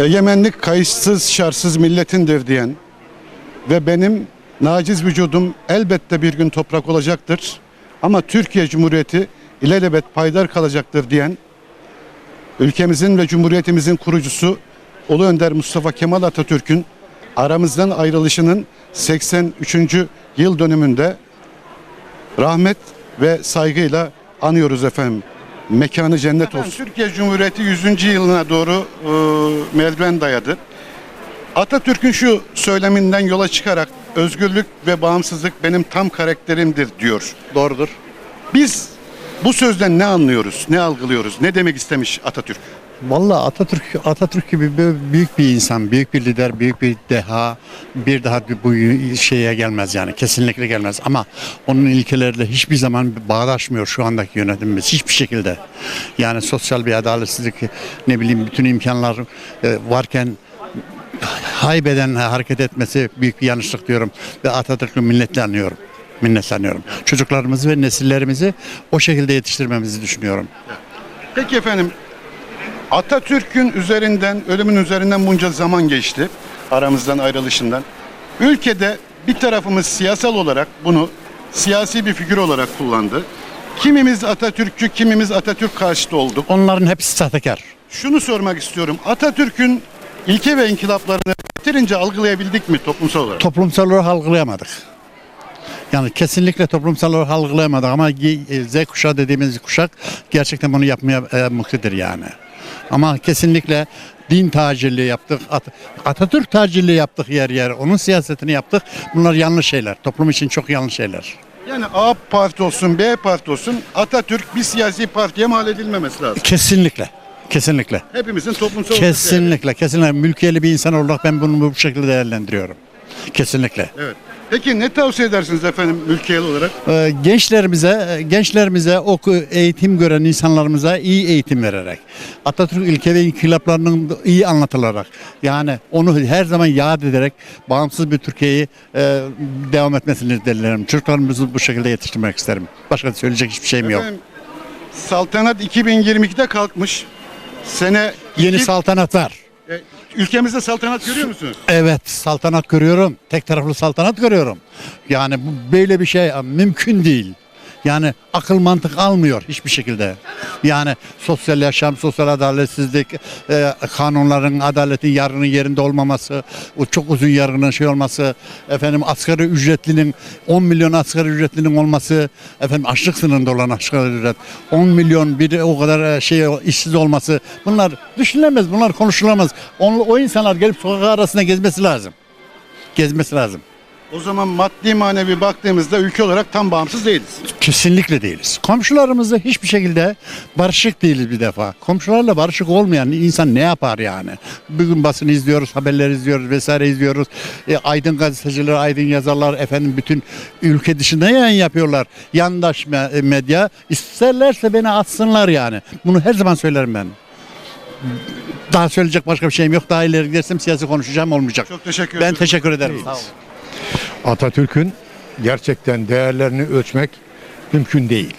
Egemenlik kayıtsız şartsız milletindir diyen ve benim naciz vücudum elbette bir gün toprak olacaktır ama Türkiye Cumhuriyeti ilelebet paydar kalacaktır diyen ülkemizin ve cumhuriyetimizin kurucusu Ulu Önder Mustafa Kemal Atatürk'ün aramızdan ayrılışının 83. yıl dönümünde rahmet ve saygıyla anıyoruz efendim. Mekanı cennet olsun. Türkiye Cumhuriyeti 100. yılına doğru e, merdiven dayadı. Atatürk'ün şu söyleminden yola çıkarak özgürlük ve bağımsızlık benim tam karakterimdir diyor. Doğrudur. Biz bu sözden ne anlıyoruz, ne algılıyoruz, ne demek istemiş Atatürk? Vallahi Atatürk Atatürk gibi büyük bir insan, büyük bir lider, büyük bir deha bir daha bu şeye gelmez yani kesinlikle gelmez ama onun ilkeleriyle hiçbir zaman bağdaşmıyor şu andaki yönetimimiz hiçbir şekilde. Yani sosyal bir adaletsizlik ne bileyim bütün imkanlar e, varken haybeden hareket etmesi büyük bir yanlışlık diyorum ve Atatürk'ü minnetle anıyorum. Minnetle anıyorum. Çocuklarımızı ve nesillerimizi o şekilde yetiştirmemizi düşünüyorum. Peki efendim, Atatürk'ün üzerinden, ölümün üzerinden bunca zaman geçti. Aramızdan ayrılışından. Ülkede bir tarafımız siyasal olarak bunu siyasi bir figür olarak kullandı. Kimimiz Atatürkçü, kimimiz Atatürk karşıtı olduk. Onların hepsi sahtekar. Şunu sormak istiyorum. Atatürk'ün ilke ve inkılaplarını yeterince algılayabildik mi toplumsal olarak? toplumsal olarak algılayamadık. Yani kesinlikle toplumsal olarak algılayamadık ama y- Z kuşağı dediğimiz kuşak gerçekten bunu yapmaya e, muktedir yani. Ama kesinlikle din tacirliği yaptık, At- Atatürk tacirliği yaptık yer yer, onun siyasetini yaptık. Bunlar yanlış şeyler, toplum için çok yanlış şeyler. Yani A parti olsun, B parti olsun Atatürk bir siyasi partiye mal edilmemesi lazım. Kesinlikle, kesinlikle. Hepimizin toplumsal Kesinlikle, kesinlikle. Mülkiyeli bir insan olarak ben bunu bu şekilde değerlendiriyorum. Kesinlikle. Evet. Peki ne tavsiye edersiniz efendim ülkeli olarak? Ee, gençlerimize gençlerimize oku eğitim gören insanlarımıza iyi eğitim vererek Atatürk ilke ve inkılaplarının iyi anlatılarak yani onu her zaman yad ederek bağımsız bir Türkiye'yi e, devam etmesini dilerim. Çocuklarımızı bu şekilde yetiştirmek isterim. Başka söyleyecek hiçbir şeyim yok. Efendim, saltanat 2022'de kalkmış. Sene Yeni iki- saltanat var. E, ülkemizde saltanat görüyor musunuz? Evet saltanat görüyorum. Tek taraflı saltanat görüyorum. Yani bu böyle bir şey mümkün değil. Yani akıl mantık almıyor hiçbir şekilde. Yani sosyal yaşam, sosyal adaletsizlik, e, kanunların, adaletin yarının yerinde olmaması, o çok uzun yargının şey olması, efendim asgari ücretlinin 10 milyon asgari ücretlinin olması, efendim açlık sınırında olan asgari ücret, 10 milyon bir o kadar e, şey işsiz olması, bunlar düşünülemez, bunlar konuşulamaz. O, o insanlar gelip sokak arasında gezmesi lazım. Gezmesi lazım. O zaman maddi manevi baktığımızda ülke olarak tam bağımsız değiliz. Kesinlikle değiliz. Komşularımızla hiçbir şekilde barışık değiliz bir defa. Komşularla barışık olmayan insan ne yapar yani? Bugün basın izliyoruz, haberler izliyoruz vesaire izliyoruz. E, aydın gazeteciler, aydın yazarlar efendim bütün ülke dışında yayın yapıyorlar. Yandaş me- medya isterlerse beni atsınlar yani. Bunu her zaman söylerim ben. Daha söyleyecek başka bir şeyim yok. Daha ileri gidersem siyasi konuşacağım olmayacak. Çok teşekkür Ben ederim. teşekkür ederim. Sağ olun. Atatürk'ün gerçekten değerlerini ölçmek mümkün değil.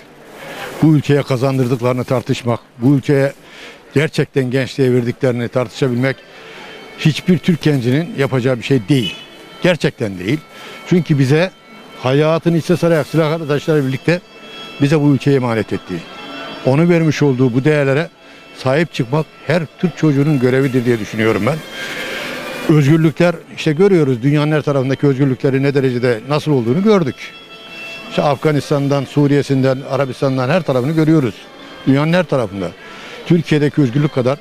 Bu ülkeye kazandırdıklarını tartışmak, bu ülkeye gerçekten gençliğe verdiklerini tartışabilmek hiçbir Türk gencinin yapacağı bir şey değil. Gerçekten değil. Çünkü bize hayatını içe sararak silah arkadaşlarıyla birlikte bize bu ülkeye emanet etti. Onu vermiş olduğu bu değerlere sahip çıkmak her Türk çocuğunun görevidir diye düşünüyorum ben. Özgürlükler işte görüyoruz dünyanın her tarafındaki özgürlükleri ne derecede nasıl olduğunu gördük. İşte Afganistan'dan, Suriye'sinden, Arabistan'dan her tarafını görüyoruz. Dünyanın her tarafında. Türkiye'deki özgürlük kadar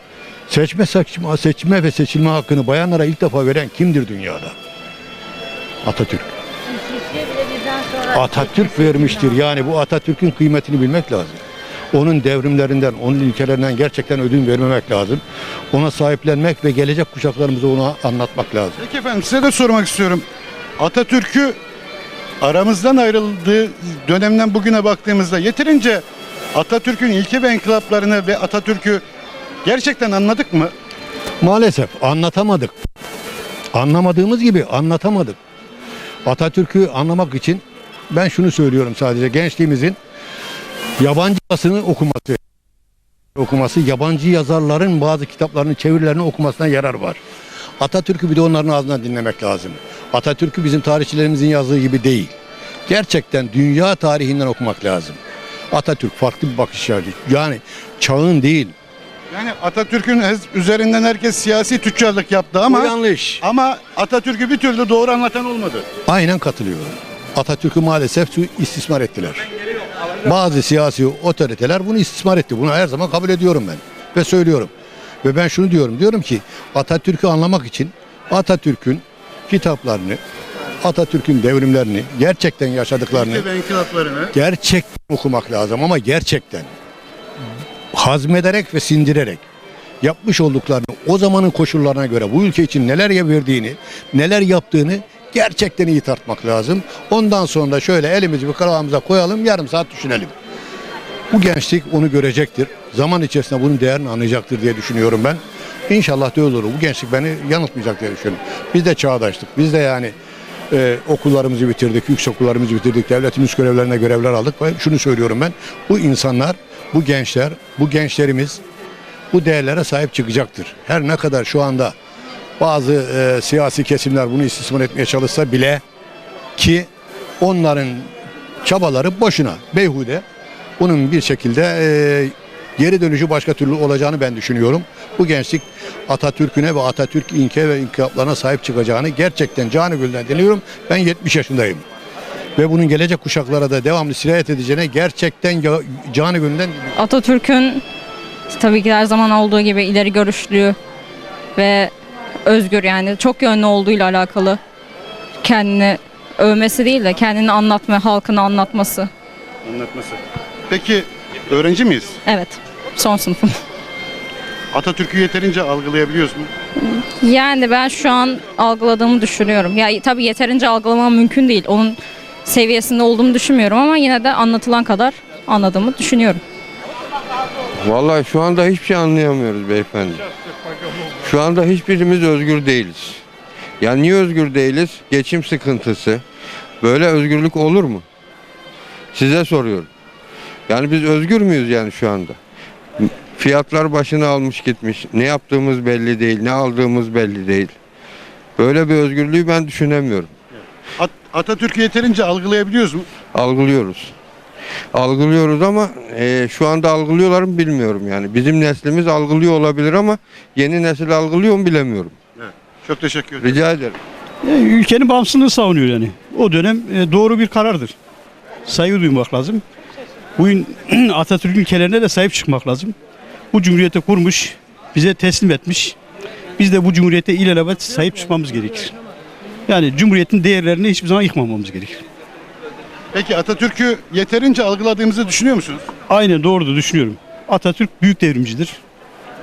seçme, seçme, seçme ve seçilme hakkını bayanlara ilk defa veren kimdir dünyada? Atatürk. Atatürk vermiştir. Yani bu Atatürk'ün kıymetini bilmek lazım. Onun devrimlerinden, onun ilkelerinden gerçekten ödün vermemek lazım. Ona sahiplenmek ve gelecek kuşaklarımıza onu anlatmak lazım. Peki efendim size de sormak istiyorum. Atatürk'ü aramızdan ayrıldığı dönemden bugüne baktığımızda yeterince Atatürk'ün ilke ve inkılaplarını ve Atatürk'ü gerçekten anladık mı? Maalesef anlatamadık. Anlamadığımız gibi anlatamadık. Atatürk'ü anlamak için ben şunu söylüyorum sadece gençliğimizin yabancı basını okuması, okuması, yabancı yazarların bazı kitaplarını, çevirilerini okumasına yarar var. Atatürk'ü bir de onların ağzından dinlemek lazım. Atatürk'ü bizim tarihçilerimizin yazdığı gibi değil. Gerçekten dünya tarihinden okumak lazım. Atatürk farklı bir bakış açısı. Yani çağın değil. Yani Atatürk'ün üzerinden herkes siyasi tüccarlık yaptı Ama ama yanlış. ama Atatürk'ü bir türlü doğru anlatan olmadı. Aynen katılıyorum. Atatürk'ü maalesef istismar ettiler. Bazı siyasi otoriteler bunu istismar etti. Bunu her zaman kabul ediyorum ben. Ve söylüyorum. Ve ben şunu diyorum. Diyorum ki Atatürk'ü anlamak için Atatürk'ün kitaplarını, Atatürk'ün devrimlerini, gerçekten yaşadıklarını ve inkılaplarını gerçekten okumak lazım ama gerçekten hazmederek ve sindirerek yapmış olduklarını o zamanın koşullarına göre bu ülke için neler verdiğini, neler yaptığını gerçekten iyi tartmak lazım. Ondan sonra şöyle elimizi bir karavamıza koyalım, yarım saat düşünelim. Bu gençlik onu görecektir. Zaman içerisinde bunun değerini anlayacaktır diye düşünüyorum ben. İnşallah da olur. Bu gençlik beni yanıltmayacak diye düşünüyorum. Biz de çağdaştık. Biz de yani e, okullarımızı bitirdik, yüksek okullarımızı bitirdik, devletimiz görevlerine görevler aldık. Ben şunu söylüyorum ben. Bu insanlar, bu gençler, bu gençlerimiz bu değerlere sahip çıkacaktır. Her ne kadar şu anda bazı e, siyasi kesimler bunu istismar etmeye çalışsa bile ki onların çabaları boşuna, beyhude. Bunun bir şekilde e, geri dönüşü başka türlü olacağını ben düşünüyorum. Bu gençlik Atatürk'üne ve Atatürk ilke ve inkılaplarına sahip çıkacağını gerçekten canı gülden deniyorum. Ben 70 yaşındayım. Ve bunun gelecek kuşaklara da devamlı sirayet edeceğine gerçekten canı gönülden Atatürk'ün tabii ki her zaman olduğu gibi ileri görüşlü ve özgür yani çok yönlü olduğuyla alakalı kendini övmesi değil de kendini anlatma, halkını anlatması. anlatması. Peki öğrenci miyiz? Evet, son sınıfım. Atatürk'ü yeterince algılayabiliyoruz mu? Yani ben şu an algıladığımı düşünüyorum. Ya tabii yeterince algılamam mümkün değil. Onun seviyesinde olduğumu düşünmüyorum ama yine de anlatılan kadar anladığımı düşünüyorum. Vallahi şu anda hiçbir şey anlayamıyoruz beyefendi. Şu anda hiçbirimiz özgür değiliz. Yani niye özgür değiliz? Geçim sıkıntısı. Böyle özgürlük olur mu? Size soruyorum. Yani biz özgür müyüz yani şu anda? Fiyatlar başını almış gitmiş. Ne yaptığımız belli değil, ne aldığımız belli değil. Böyle bir özgürlüğü ben düşünemiyorum. At- Atatürk'ü yeterince algılayabiliyoruz mu? Algılıyoruz. Algılıyoruz ama e, şu anda algılıyorlar mı bilmiyorum yani. Bizim neslimiz algılıyor olabilir ama yeni nesil algılıyor mu bilemiyorum. Çok teşekkür ederim. Rica ederim. E, ülkenin bağımsızlığını savunuyor yani. O dönem e, doğru bir karardır. Saygı duymak lazım. Bugün Atatürk ülkelerine de sahip çıkmak lazım. Bu cumhuriyeti kurmuş, bize teslim etmiş. Biz de bu cumhuriyete ilelebet sahip çıkmamız gerekir. Yani cumhuriyetin değerlerini hiçbir zaman yıkmamamız gerekir. Peki Atatürk'ü yeterince algıladığımızı düşünüyor musunuz? Aynen doğrudur düşünüyorum. Atatürk büyük devrimcidir.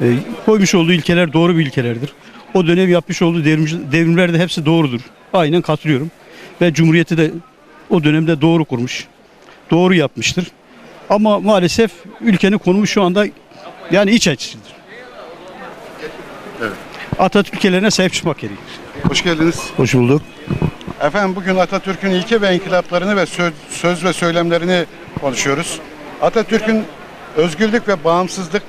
E, koymuş olduğu ilkeler doğru bir ilkelerdir. O dönem yapmış olduğu devrimci, devrimler de hepsi doğrudur. Aynen katılıyorum. Ve Cumhuriyeti de o dönemde doğru kurmuş. Doğru yapmıştır. Ama maalesef ülkenin konumu şu anda yani iç açıcıdır. Atatürk ülkelerine sahip çıkmak gerekir. Hoş geldiniz. Hoş bulduk. Efendim bugün Atatürk'ün ilke ve inkılaplarını ve söz, söz ve söylemlerini konuşuyoruz. Atatürk'ün özgürlük ve bağımsızlık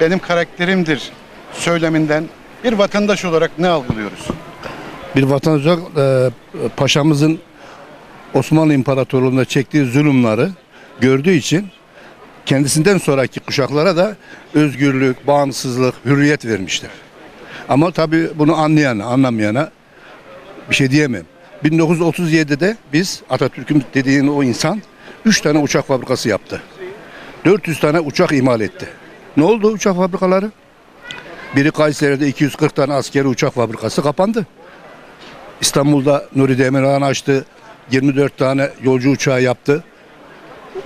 benim karakterimdir söyleminden bir vatandaş olarak ne algılıyoruz? bir vatandaş olarak e, paşamızın Osmanlı İmparatorluğu'nda çektiği zulümleri gördüğü için kendisinden sonraki kuşaklara da özgürlük, bağımsızlık, hürriyet vermiştir. Ama tabii bunu anlayana, anlamayana bir şey diyemem. 1937'de biz Atatürk'ün dediğin o insan 3 tane uçak fabrikası yaptı. 400 tane uçak imal etti. Ne oldu uçak fabrikaları? Biri Kayseri'de 240 tane askeri uçak fabrikası kapandı. İstanbul'da Nuri Demirhan açtı. 24 tane yolcu uçağı yaptı.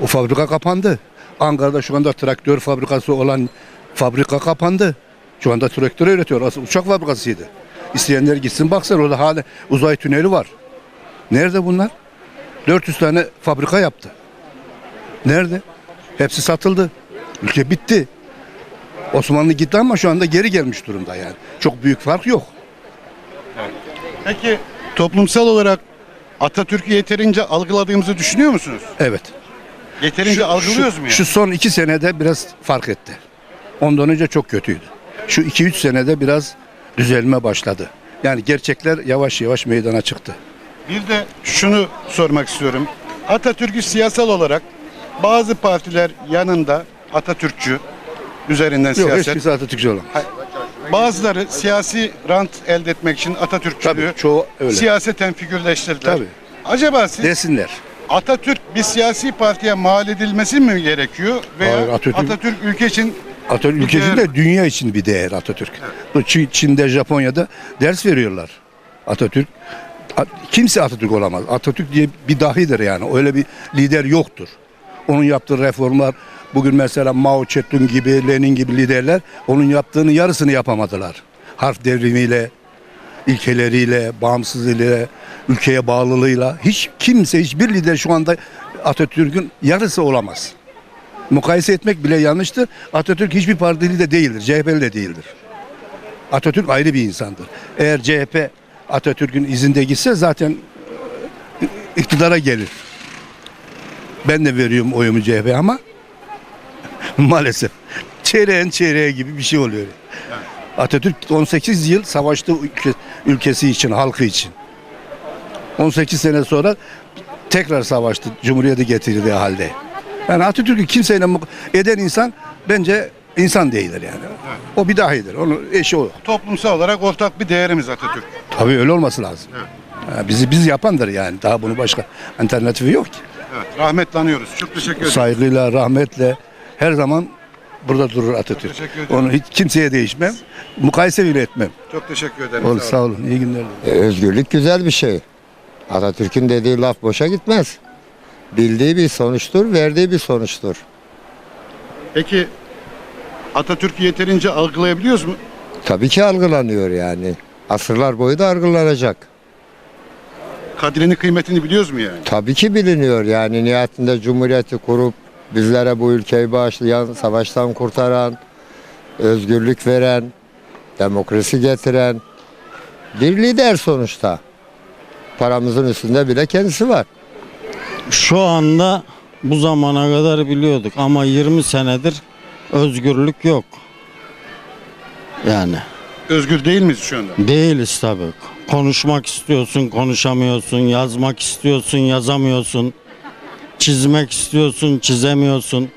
O fabrika kapandı. Ankara'da şu anda traktör fabrikası olan fabrika kapandı. Şu anda traktör üretiyor. Aslında uçak fabrikasıydı. İsteyenler gitsin baksın orada hala uzay tüneli var. Nerede bunlar? 400 tane fabrika yaptı. Nerede? Hepsi satıldı. Ülke bitti. Osmanlı gitti ama şu anda geri gelmiş durumda yani. Çok büyük fark yok. Peki toplumsal olarak Atatürk'ü yeterince algıladığımızı düşünüyor musunuz? Evet. Yeterince algılıyoruz mu yani? Şu son iki senede biraz fark etti. Ondan önce çok kötüydü. Şu 2-3 senede biraz düzelme başladı. Yani gerçekler yavaş yavaş meydana çıktı. Bir de şunu sormak istiyorum. Atatürk'ü siyasal olarak bazı partiler yanında Atatürkçü üzerinden Yok siyaset. hiçbirisi Atatürkçü olan. Bazıları siyasi rant elde etmek için Atatürkçülüğü Tabii çoğu öyle. siyaseten figürleştirdiler. Tabii. Acaba siz Desinler. Atatürk bir siyasi partiye mal edilmesi mi gerekiyor veya Hayır, Atatürk, Atatürk- ülke için Atatürk ülke için de dünya için bir değer Atatürk. Çin- Çin'de, Japonya'da ders veriyorlar. Atatürk kimse Atatürk olamaz. Atatürk diye bir dahidir yani. Öyle bir lider yoktur. Onun yaptığı reformlar bugün mesela Mao Zedong gibi, Lenin gibi liderler onun yaptığının yarısını yapamadılar. Harf devrimiyle, ilkeleriyle, bağımsızlığıyla, ülkeye bağlılığıyla hiç kimse hiçbir lider şu anda Atatürk'ün yarısı olamaz. Mukayese etmek bile yanlıştır. Atatürk hiçbir partili de değildir. CHP'li de değildir. Atatürk ayrı bir insandır. Eğer CHP Atatürk'ün izinde gitse zaten iktidara gelir. Ben de veriyorum oyumu CHP ama maalesef çeyreğin çeyreğe gibi bir şey oluyor. Atatürk 18 yıl savaştı ülke- ülkesi için, halkı için. 18 sene sonra tekrar savaştı Cumhuriyeti getirdiği halde. Yani Atatürk'ü kimseyle eden insan bence insan değildir yani. O bir dahidir. Onun eşi o. toplumsal olarak ortak bir değerimiz Atatürk. Tabii öyle olması lazım. Ha, bizi biz yapandır yani. Daha bunu başka alternatifi yok ki. Evet, rahmetle anıyoruz. Çok teşekkür ederim. Saygıyla, rahmetle her zaman burada durur Atatürk. Onu hiç kimseye değişmem. Mukayese bile etmem. Çok teşekkür ederim. Ol, Sağ olun. sağ olun. İyi günler. E, Özgürlük güzel bir şey. Atatürk'ün dediği laf boşa gitmez. Bildiği bir sonuçtur, verdiği bir sonuçtur. Peki Atatürk'ü yeterince algılayabiliyoruz mu? Tabii ki algılanıyor yani. Asırlar boyu da algılanacak. Kadrini kıymetini biliyoruz mu yani? Tabii ki biliniyor yani nihayetinde cumhuriyeti kurup bizlere bu ülkeyi bağışlayan, savaştan kurtaran, özgürlük veren, demokrasi getiren bir lider sonuçta. Paramızın üstünde bile kendisi var. Şu anda bu zamana kadar biliyorduk ama 20 senedir özgürlük yok. Yani Özgür değil miyiz şu anda? değiliz tabii. Konuşmak istiyorsun, konuşamıyorsun. Yazmak istiyorsun, yazamıyorsun. Çizmek istiyorsun, çizemiyorsun.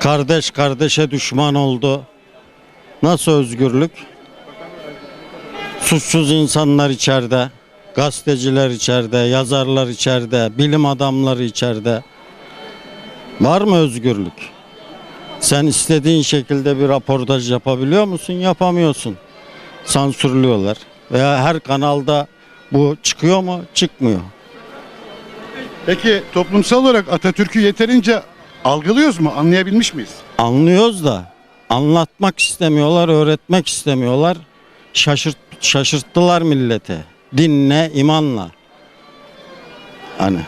Kardeş kardeşe düşman oldu. Nasıl özgürlük? Suçsuz insanlar içeride, gazeteciler içeride, yazarlar içeride, bilim adamları içeride. Var mı özgürlük? Sen istediğin şekilde bir raportaj yapabiliyor musun? Yapamıyorsun. Sansürlüyorlar. Veya her kanalda bu çıkıyor mu? Çıkmıyor. Peki toplumsal olarak Atatürk'ü yeterince algılıyoruz mu? Anlayabilmiş miyiz? Anlıyoruz da anlatmak istemiyorlar, öğretmek istemiyorlar. Şaşırt, şaşırttılar millete. Dinle, imanla. Hani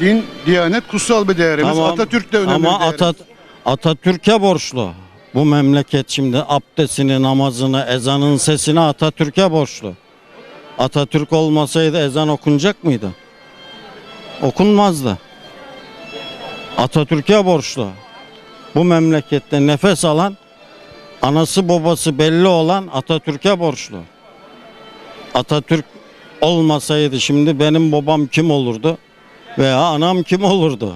Din, diyanet kutsal bir değerimiz. Atatürk de önemli Ama bir değerimiz. Atat, Atatürk'e borçlu. Bu memleket şimdi abdestini, namazını, ezanın sesini Atatürk'e borçlu. Atatürk olmasaydı ezan okunacak mıydı? Okunmazdı. Atatürk'e borçlu. Bu memlekette nefes alan, anası babası belli olan Atatürk'e borçlu. Atatürk olmasaydı şimdi benim babam kim olurdu? Veya anam kim olurdu?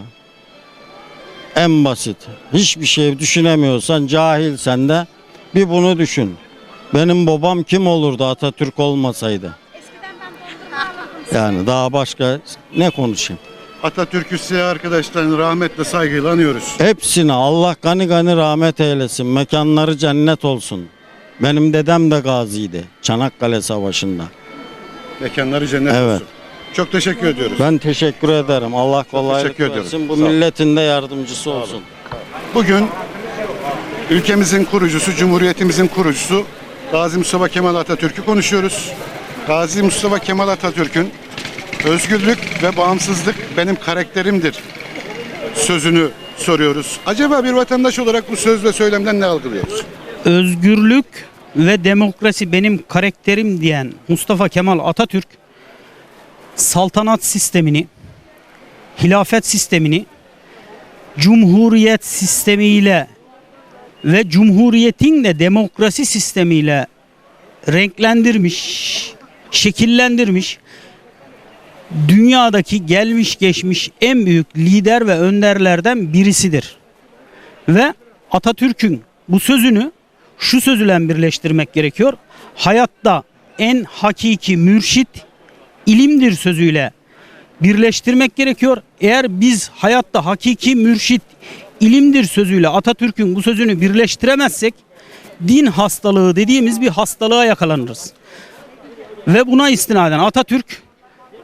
En basit. Hiçbir şey düşünemiyorsan, cahilsen de bir bunu düşün. Benim babam kim olurdu Atatürk olmasaydı? Yani daha başka ne konuşayım? Atatürk'ü size arkadaşların rahmetle saygıyla anıyoruz. Hepsine Allah gani gani rahmet eylesin. Mekanları cennet olsun. Benim dedem de gaziydi Çanakkale Savaşı'nda. Mekanları cennet Evet. olsun. Çok teşekkür ediyoruz. Ben teşekkür ederim. Allah kolaylık teşekkür ediyorum. versin. Bu Sağ ol. milletin de yardımcısı olsun. Bugün ülkemizin kurucusu, Cumhuriyetimizin kurucusu Gazi Mustafa Kemal Atatürk'ü konuşuyoruz. Gazi Mustafa Kemal Atatürk'ün özgürlük ve bağımsızlık benim karakterimdir sözünü soruyoruz. Acaba bir vatandaş olarak bu söz ve söylemden ne algılıyoruz? özgürlük ve demokrasi benim karakterim diyen Mustafa Kemal Atatürk saltanat sistemini, hilafet sistemini cumhuriyet sistemiyle ve cumhuriyetin de demokrasi sistemiyle renklendirmiş, şekillendirmiş dünyadaki gelmiş geçmiş en büyük lider ve önderlerden birisidir. Ve Atatürk'ün bu sözünü şu sözüyle birleştirmek gerekiyor. Hayatta en hakiki mürşit ilimdir sözüyle birleştirmek gerekiyor. Eğer biz hayatta hakiki mürşit ilimdir sözüyle Atatürk'ün bu sözünü birleştiremezsek din hastalığı dediğimiz bir hastalığa yakalanırız. Ve buna istinaden Atatürk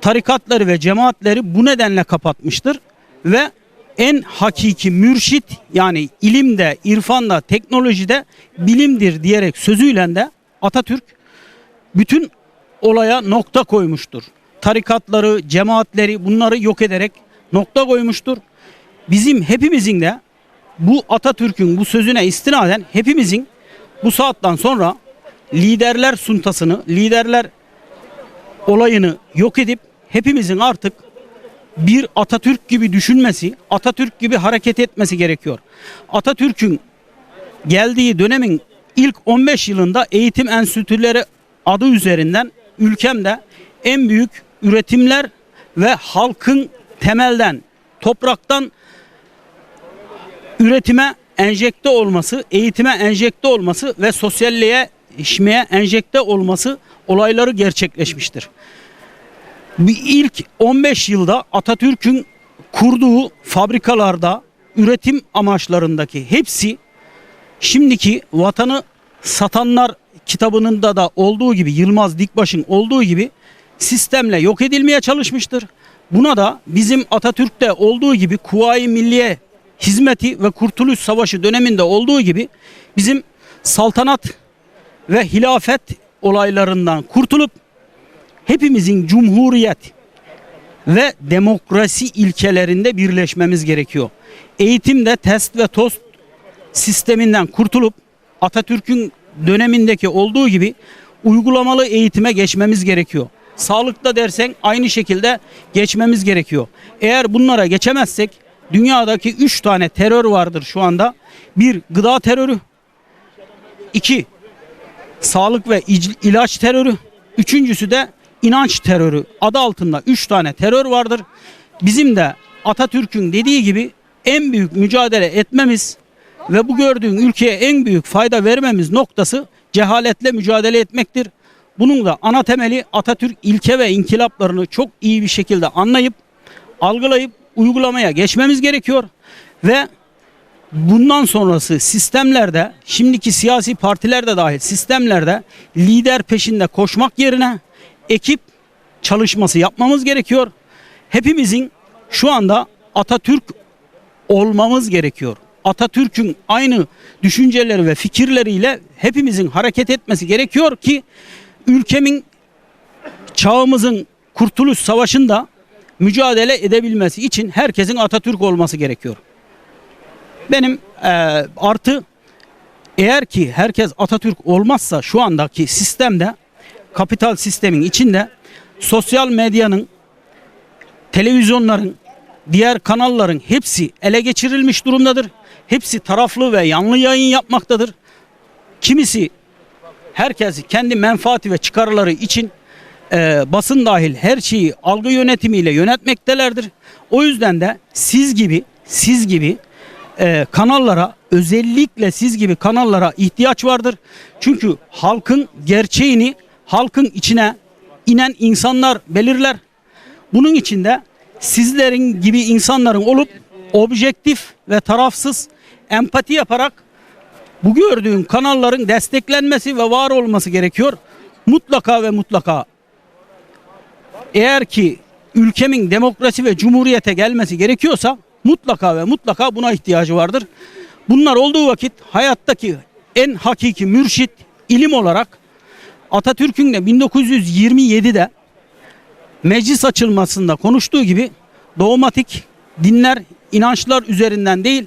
tarikatları ve cemaatleri bu nedenle kapatmıştır ve en hakiki mürşit yani ilimde, irfanda, teknolojide bilimdir diyerek sözüyle de Atatürk bütün olaya nokta koymuştur. Tarikatları, cemaatleri bunları yok ederek nokta koymuştur. Bizim hepimizin de bu Atatürk'ün bu sözüne istinaden hepimizin bu saatten sonra liderler suntasını, liderler olayını yok edip hepimizin artık bir Atatürk gibi düşünmesi, Atatürk gibi hareket etmesi gerekiyor. Atatürk'ün geldiği dönemin ilk 15 yılında eğitim enstitüleri adı üzerinden ülkemde en büyük üretimler ve halkın temelden, topraktan üretime enjekte olması, eğitime enjekte olması ve sosyalliğe, işmeye enjekte olması olayları gerçekleşmiştir. Bir ilk 15 yılda Atatürk'ün kurduğu fabrikalarda üretim amaçlarındaki hepsi şimdiki vatanı satanlar kitabının da da olduğu gibi Yılmaz Dikbaş'ın olduğu gibi sistemle yok edilmeye çalışmıştır. Buna da bizim Atatürk'te olduğu gibi Kuvayi Milliye hizmeti ve Kurtuluş Savaşı döneminde olduğu gibi bizim saltanat ve hilafet olaylarından kurtulup hepimizin cumhuriyet ve demokrasi ilkelerinde birleşmemiz gerekiyor. Eğitimde test ve tost sisteminden kurtulup Atatürk'ün dönemindeki olduğu gibi uygulamalı eğitime geçmemiz gerekiyor. Sağlıkta dersen aynı şekilde geçmemiz gerekiyor. Eğer bunlara geçemezsek dünyadaki 3 tane terör vardır şu anda. Bir gıda terörü, iki sağlık ve ilaç terörü, üçüncüsü de inanç terörü adı altında 3 tane terör vardır. Bizim de Atatürk'ün dediği gibi en büyük mücadele etmemiz ve bu gördüğün ülkeye en büyük fayda vermemiz noktası cehaletle mücadele etmektir. Bunun da ana temeli Atatürk ilke ve inkılaplarını çok iyi bir şekilde anlayıp, algılayıp uygulamaya geçmemiz gerekiyor. Ve bundan sonrası sistemlerde, şimdiki siyasi partiler de dahil sistemlerde lider peşinde koşmak yerine ekip çalışması yapmamız gerekiyor. Hepimizin şu anda Atatürk olmamız gerekiyor. Atatürk'ün aynı düşünceleri ve fikirleriyle hepimizin hareket etmesi gerekiyor ki ülkemin çağımızın kurtuluş savaşında mücadele edebilmesi için herkesin Atatürk olması gerekiyor. Benim eee, artı eğer ki herkes Atatürk olmazsa şu andaki sistemde kapital sistemin içinde sosyal medyanın televizyonların diğer kanalların hepsi ele geçirilmiş durumdadır. Hepsi taraflı ve yanlı yayın yapmaktadır. Kimisi herkes kendi menfaati ve çıkarları için e, basın dahil her şeyi algı yönetimiyle yönetmektelerdir. O yüzden de siz gibi siz gibi e, kanallara özellikle siz gibi kanallara ihtiyaç vardır. Çünkü halkın gerçeğini halkın içine inen insanlar belirler. Bunun içinde sizlerin gibi insanların olup objektif ve tarafsız empati yaparak bu gördüğün kanalların desteklenmesi ve var olması gerekiyor. Mutlaka ve mutlaka eğer ki ülkemin demokrasi ve cumhuriyete gelmesi gerekiyorsa mutlaka ve mutlaka buna ihtiyacı vardır. Bunlar olduğu vakit hayattaki en hakiki mürşit ilim olarak Atatürk'ün de 1927'de meclis açılmasında konuştuğu gibi dogmatik dinler, inançlar üzerinden değil,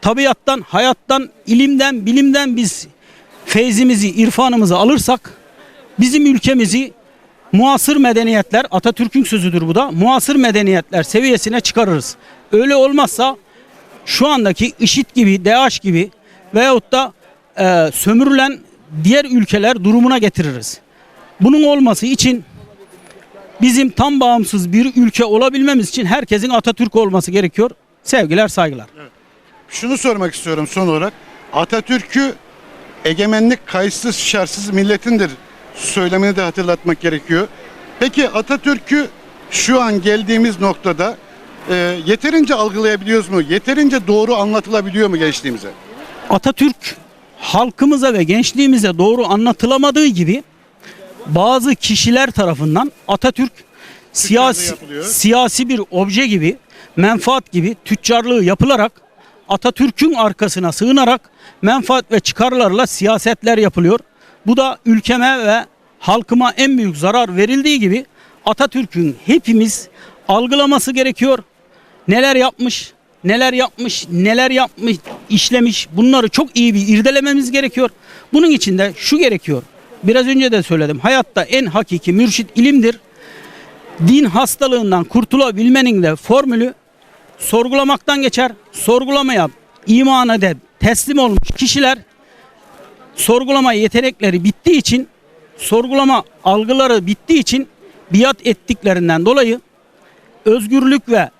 tabiattan, hayattan, ilimden, bilimden biz feyzimizi, irfanımızı alırsak bizim ülkemizi muasır medeniyetler, Atatürk'ün sözüdür bu da, muasır medeniyetler seviyesine çıkarırız. Öyle olmazsa şu andaki IŞİD gibi, DAEŞ gibi veyahut da e, sömürülen diğer ülkeler durumuna getiririz. Bunun olması için bizim tam bağımsız bir ülke olabilmemiz için herkesin Atatürk olması gerekiyor. Sevgiler, saygılar. Şunu sormak istiyorum son olarak. Atatürk'ü egemenlik kayıtsız şartsız milletindir söylemini de hatırlatmak gerekiyor. Peki Atatürk'ü şu an geldiğimiz noktada e, yeterince algılayabiliyoruz mu? Yeterince doğru anlatılabiliyor mu gençliğimize? Atatürk halkımıza ve gençliğimize doğru anlatılamadığı gibi bazı kişiler tarafından Atatürk siyasi siyasi bir obje gibi, menfaat gibi tüccarlığı yapılarak Atatürk'ün arkasına sığınarak menfaat ve çıkarlarla siyasetler yapılıyor. Bu da ülkeme ve halkıma en büyük zarar verildiği gibi Atatürk'ün hepimiz algılaması gerekiyor. Neler yapmış, neler yapmış, neler yapmış, işlemiş bunları çok iyi bir irdelememiz gerekiyor. Bunun için de şu gerekiyor. Biraz önce de söyledim. Hayatta en hakiki mürşit ilimdir. Din hastalığından kurtulabilmenin de formülü sorgulamaktan geçer. Sorgulamaya imana de teslim olmuş kişiler sorgulama yetenekleri bittiği için sorgulama algıları bittiği için biat ettiklerinden dolayı özgürlük ve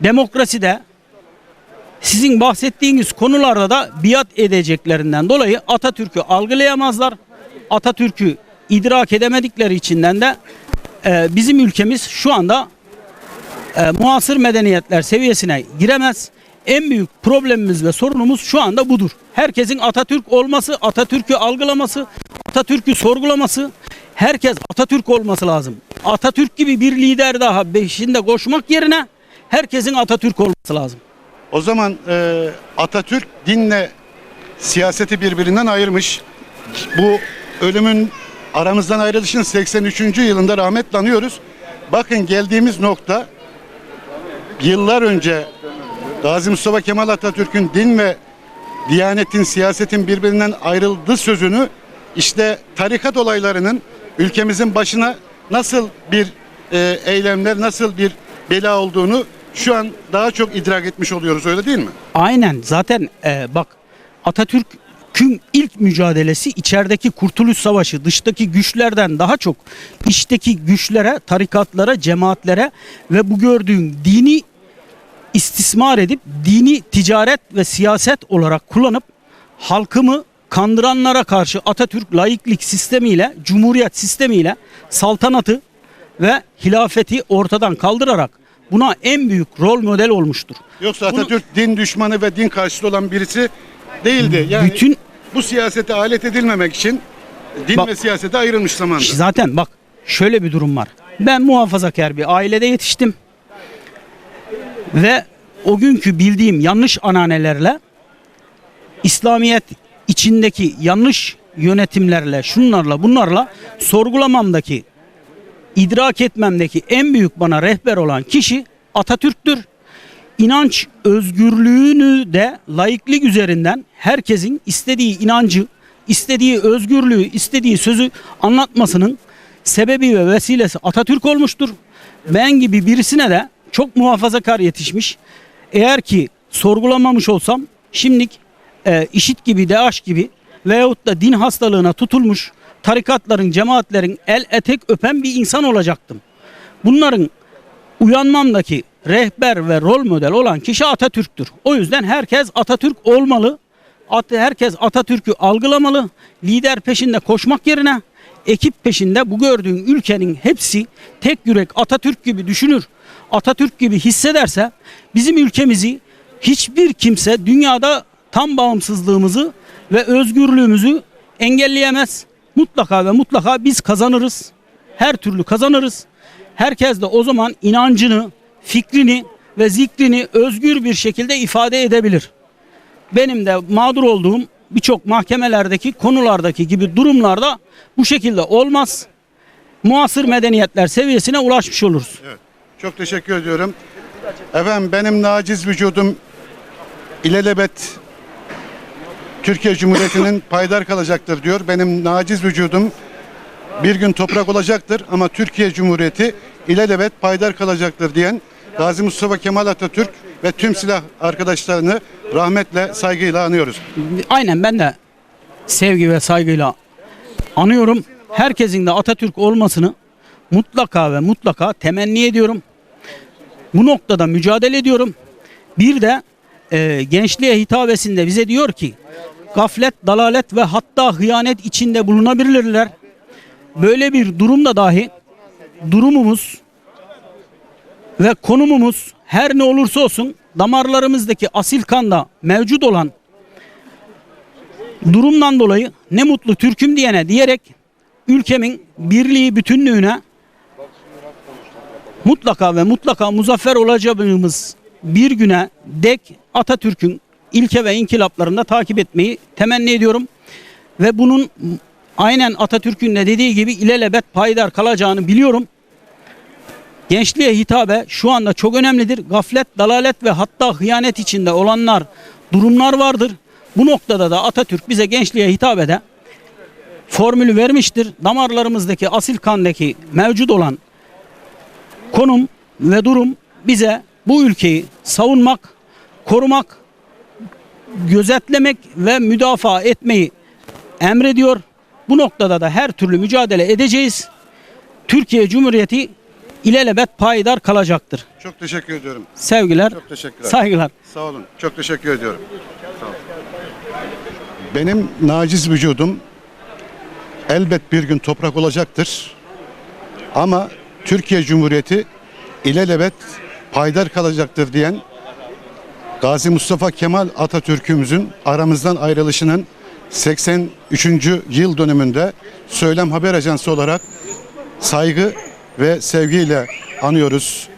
demokraside sizin bahsettiğiniz konularda da biat edeceklerinden dolayı Atatürk'ü algılayamazlar. Atatürk'ü idrak edemedikleri içinden de e, bizim ülkemiz şu anda e, muasır medeniyetler seviyesine giremez. En büyük problemimiz ve sorunumuz şu anda budur. Herkesin Atatürk olması, Atatürk'ü algılaması, Atatürk'ü sorgulaması, herkes Atatürk olması lazım. Atatürk gibi bir lider daha peşinde koşmak yerine herkesin Atatürk olması lazım. O zaman e, Atatürk dinle siyaseti birbirinden ayırmış. Bu ölümün aramızdan ayrılışın 83. yılında rahmetle anıyoruz. Bakın geldiğimiz nokta yıllar önce Gazi Mustafa Kemal Atatürk'ün din ve Diyanetin, siyasetin birbirinden ayrıldığı sözünü işte tarikat olaylarının ülkemizin başına nasıl bir e, eylemler, nasıl bir bela olduğunu şu an daha çok idrak etmiş oluyoruz öyle değil mi? Aynen zaten e, bak Atatürk'ün ilk mücadelesi içerideki kurtuluş savaşı dıştaki güçlerden daha çok içteki güçlere, tarikatlara, cemaatlere ve bu gördüğün dini istismar edip dini ticaret ve siyaset olarak kullanıp halkımı kandıranlara karşı Atatürk laiklik sistemiyle, cumhuriyet sistemiyle saltanatı ve hilafeti ortadan kaldırarak buna en büyük rol model olmuştur. Yoksa Bunu- Atatürk din düşmanı ve din karşıtı olan birisi değildi. Yani Bütün bu siyasete alet edilmemek için din Bak- ve siyasete ayrılmış zamanda. Zaten bak şöyle bir durum var. Ben muhafazakar bir ailede yetiştim. Ve o günkü bildiğim yanlış ananelerle İslamiyet içindeki yanlış yönetimlerle, şunlarla, bunlarla sorgulamamdaki, idrak etmemdeki en büyük bana rehber olan kişi Atatürk'tür. İnanç özgürlüğünü de laiklik üzerinden herkesin istediği inancı, istediği özgürlüğü, istediği sözü anlatmasının sebebi ve vesilesi Atatürk olmuştur. Ben gibi birisine de çok muhafazakar yetişmiş. Eğer ki sorgulamamış olsam şimdilik e, işit gibi, DAEŞ gibi veyahut da din hastalığına tutulmuş tarikatların, cemaatlerin el etek öpen bir insan olacaktım. Bunların uyanmamdaki rehber ve rol model olan kişi Atatürk'tür. O yüzden herkes Atatürk olmalı. At- herkes Atatürk'ü algılamalı. Lider peşinde koşmak yerine ekip peşinde bu gördüğün ülkenin hepsi tek yürek Atatürk gibi düşünür. Atatürk gibi hissederse bizim ülkemizi hiçbir kimse dünyada tam bağımsızlığımızı ve özgürlüğümüzü engelleyemez. Mutlaka ve mutlaka biz kazanırız. Her türlü kazanırız. Herkes de o zaman inancını, fikrini ve zikrini özgür bir şekilde ifade edebilir. Benim de mağdur olduğum birçok mahkemelerdeki konulardaki gibi durumlarda bu şekilde olmaz. Muasır medeniyetler seviyesine ulaşmış oluruz. Çok teşekkür ediyorum. Efendim benim naciz vücudum ilelebet Türkiye Cumhuriyeti'nin paydar kalacaktır diyor. Benim naciz vücudum bir gün toprak olacaktır ama Türkiye Cumhuriyeti ilelebet paydar kalacaktır diyen Gazi Mustafa Kemal Atatürk ve tüm silah arkadaşlarını rahmetle, saygıyla anıyoruz. Aynen ben de sevgi ve saygıyla anıyorum. Herkesin de Atatürk olmasını mutlaka ve mutlaka temenni ediyorum. Bu noktada mücadele ediyorum. Bir de e, gençliğe hitabesinde bize diyor ki gaflet, dalalet ve hatta hıyanet içinde bulunabilirler. Böyle bir durumda dahi durumumuz ve konumumuz her ne olursa olsun damarlarımızdaki asil kanda mevcut olan durumdan dolayı ne mutlu Türk'üm diyene diyerek ülkemin birliği bütünlüğüne mutlaka ve mutlaka muzaffer olacağımız bir güne dek Atatürk'ün ilke ve inkılaplarında takip etmeyi temenni ediyorum. Ve bunun aynen Atatürk'ün de dediği gibi ilelebet payidar kalacağını biliyorum. Gençliğe hitabe şu anda çok önemlidir. Gaflet, dalalet ve hatta hıyanet içinde olanlar, durumlar vardır. Bu noktada da Atatürk bize gençliğe hitabede formülü vermiştir. Damarlarımızdaki asil kandaki mevcut olan konum ve durum bize bu ülkeyi savunmak, korumak, gözetlemek ve müdafaa etmeyi emrediyor. Bu noktada da her türlü mücadele edeceğiz. Türkiye Cumhuriyeti ilelebet payidar kalacaktır. Çok teşekkür ediyorum. Sevgiler, Çok teşekkürler. saygılar. Sağ olun. Çok teşekkür ediyorum. Sağ olun. Benim naciz vücudum elbet bir gün toprak olacaktır. Ama Türkiye Cumhuriyeti ilelebet paydar kalacaktır diyen Gazi Mustafa Kemal Atatürk'ümüzün aramızdan ayrılışının 83. yıl dönümünde Söylem Haber Ajansı olarak saygı ve sevgiyle anıyoruz.